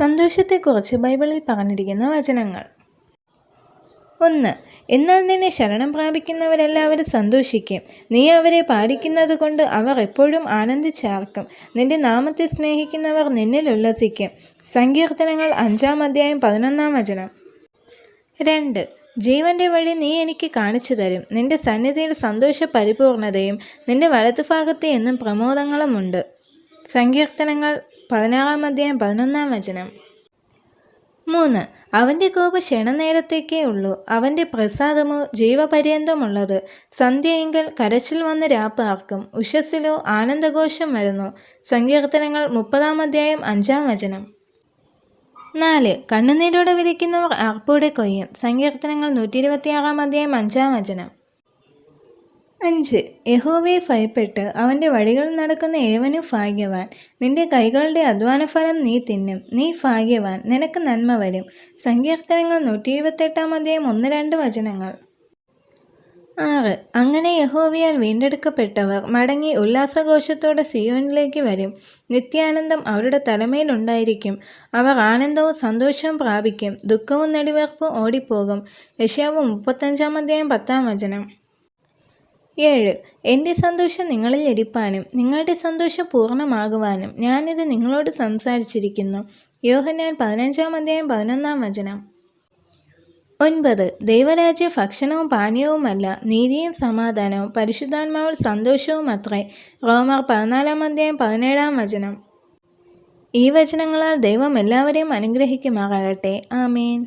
സന്തോഷത്തെക്കുറിച്ച് ബൈബിളിൽ പറഞ്ഞിരിക്കുന്ന വചനങ്ങൾ. ഒന്ന് എന്നാൽ നിന്നെ ശരണം പ്രാപിക്കുന്നവരെല്ലാവരും സന്തോഷിക്കും. നീ അവരെ പാലിക്കുന്നത് കൊണ്ട് അവർ എപ്പോഴും ആനന്ദിച്ചാർക്കും. നിന്റെ നാമത്തെ സ്നേഹിക്കുന്നവർ നിന്നിൽ ഉല്ലസിക്കും. സങ്കീർത്തനങ്ങൾ അഞ്ചാം അധ്യായം പതിനൊന്നാം വചനം. രണ്ട് ജീവന്റെ വഴി നീ എനിക്ക് കാണിച്ചു തരും. നിന്റെ സന്നിധിയിൽ സന്തോഷ പരിപൂർണതയും നിന്റെ വലത്തുഭാഗത്ത് എന്നും പ്രമോദങ്ങളുമുണ്ട്. സങ്കീർത്തനങ്ങൾ പതിനാറാം അധ്യായം പതിനൊന്നാം വചനം. മൂന്ന്. അവന്റെ കോപ ക്ഷണനേരത്തേക്കേ ഉള്ളൂ. അവന്റെ പ്രസാദമോ ജീവപര്യന്തമുള്ളത്. സന്ധ്യയെങ്കിൽ കരച്ചിൽ വന്ന് രാപ്പാർക്കും ഉഷസ്സിലോ ആനന്ദഘോഷം വരുന്നു. സങ്കീർത്തനങ്ങൾ മുപ്പതാം അധ്യായം അഞ്ചാം വചനം. നാല്. കണ്ണുനീരോടെ വിധിക്കുന്നവർ ആർപ്പോടെ കൊയ്യും. സങ്കീർത്തനങ്ങൾ നൂറ്റി ഇരുപത്തിയാറാം അധ്യായം അഞ്ചാം വചനം. അഞ്ച്. യഹോവയെ ഭയപ്പെട്ട് അവന്റെ വഴികളിൽ നടക്കുന്ന ഏവനും ഭാഗ്യവാൻ. നിന്റെ കൈകളുടെ അധ്വാനഫലം നീ തിന്നും. നീ ഭാഗ്യവാൻ. നിനക്ക് നന്മ വരും. സങ്കീർത്തനങ്ങൾ നൂറ്റി എഴുപത്തെട്ടാം അധ്യായം ഒന്ന് രണ്ട് വചനങ്ങൾ. ആറ്. അങ്ങനെ യഹോവയാൽ വീണ്ടെടുക്കപ്പെട്ടവർ മടങ്ങി ഉല്ലാസഘോഷത്തോടെ സിയോനിലേക്ക് വരും. നിത്യാനന്ദം അവരുടെ തലമേലുണ്ടായിരിക്കും അവർ ആനന്ദവും സന്തോഷവും പ്രാപിക്കും. ദുഃഖവും നെടുവേർപ്പും ഓടിപ്പോകും. യശാവ് മുപ്പത്തഞ്ചാം അധ്യായം പത്താം വചനം. ഏഴ്. എന്റെ സന്തോഷം നിങ്ങളിൽ ഇരിപ്പാനും നിങ്ങളുടെ സന്തോഷം പൂർണമാകുവാനും ഞാനിത് നിങ്ങളോട് സംസാരിച്ചിരിക്കുന്നു. യോഹന്നാൻ പതിനഞ്ചാം അധ്യായം പതിനൊന്നാം വചനം. ഒൻപത്. ദൈവരാജ്യ ഭക്ഷണവും പാനീയവുമല്ല നീതിയും സമാധാനവും പരിശുദ്ധാത്മാവിൽ സന്തോഷവും അത്രേ. റോമർ പതിനാലാം അധ്യായം പതിനേഴാം വചനം. ഈ വചനങ്ങളാൽ ദൈവം എല്ലാവരെയും അനുഗ്രഹിക്കുമാറാകട്ടെ. ആമേൻ.